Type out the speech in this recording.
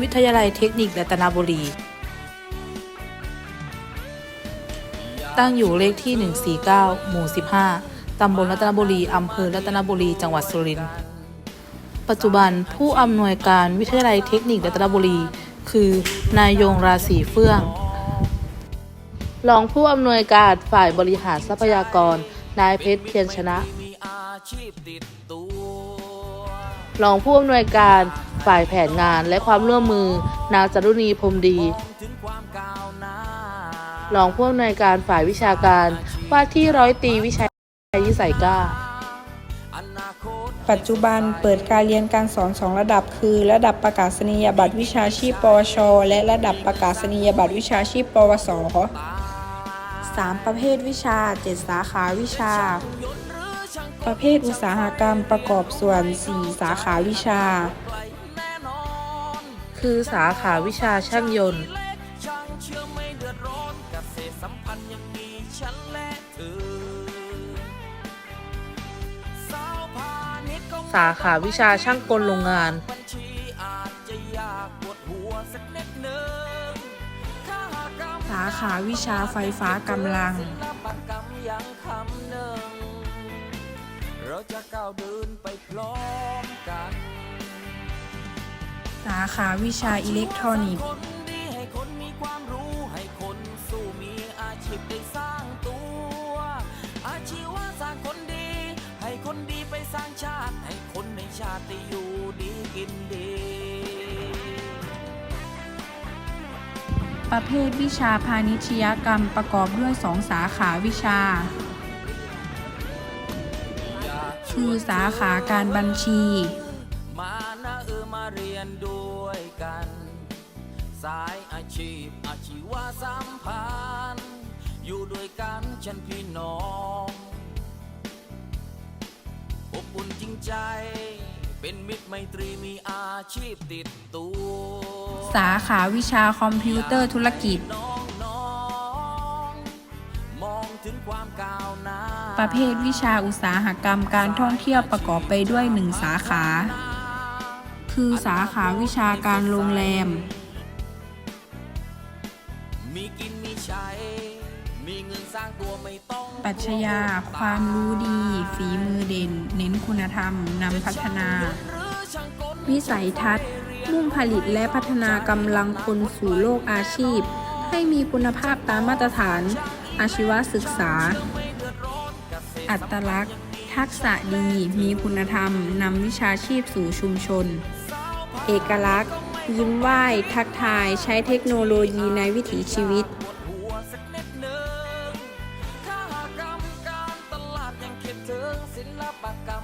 วิทยาลัยเทคนิครัตนบุรี ตั้งอยู่เลขที่ 149 หมู่ 15 ตำบลรัตนบุรี อำเภอรัตนบุรี จังหวัดสุรินทร์ ปัจจุบันผู้อำนวยการวิทยาลัยเทคนิครัตนบุรี คือนายยงราศีเฟื่อง รองผู้อำนวยการฝ่ายบริหารทรัพยากร นายเพชรเพียรชนะ รองผู้อำนวยการ ฝ่ายแผนงานและความร่วมมือ นางจารุณีพรหมดีถึงความก้าวหน้ารองผู้อำนวยการฝ่ายวิชาการ ว่าที่ร้อยตรีวิชัยยิสัยกล้าอนาคตปัจจุบันเปิดการเรียนการสอนสองระดับ คือ ระดับประกาศนียบัตรวิชาชีพ ปวช และระดับประกาศนียบัตรวิชาชีพ ปวส 3 ประเภทวิชา 7 สาขาวิชา ประเภทอุตสาหกรรมประกอบส่วน 4 สาขาวิชาแน่นอน คือสาขาวิชาช่างยนต์เล็กช่างเชื่อไม่เดือดร้อนเกษตรสัมพันธ์ยังมีฉันและเธอสาวพาณิชย์ก็สาขาวิชาช่างกลโรงงานบัญชีอาจจะยากปวดหัวสักนิดหนึ่งข้ากรรมสาขาวิชาไฟฟ้ากำลังศิลปกรรมยังคำหนึ่งเราจะก้าวเดินไปพร้อมกัน สาขาวิชาอิเล็กทรอนิกส์ประเภทวิชาพาณิชยกรรมประกอบด้วยสองสาขาวิชา คือสาขาการบัญชี เออมาเรียนด้วยกัน สายอาชีพอาชีวะสัมพันธ์อยู่ด้วยกันฉันพี่น้องอบอุ่นจริงใจ เป็นมิตรไมตรีมีอาชีพติดตัว สาขาวิชาคอมพิวเตอร์ธุรกิจน้องน้องๆมองถึงความก้าวหน้าประเภทวิชาอุตสาหกรรมการท่องเที่ยวประกอบไปด้วย1สาขา คือสาขาวิชาการโรงแรม มีกินมีใช้ มีเงินสร้างตัวไม่ต้องปรัชญาความรู้ดี ฝีมือเด่น เน้นคุณธรรมนำพัฒนา วิสัยทัศน์ มุ่งผลิตและพัฒนากำลังคนสู่โลกอาชีพ ให้มีคุณภาพตามมาตรฐาน อาชีวศึกษา อัตลักษณ์ ทักษะดี มีคุณธรรมนำวิชาชีพสู่ชุมชน เอกลักษณ์ ยิ้มไหว้ ทักทาย ใช้เทคโนโลยีในวิถีชีวิตศิ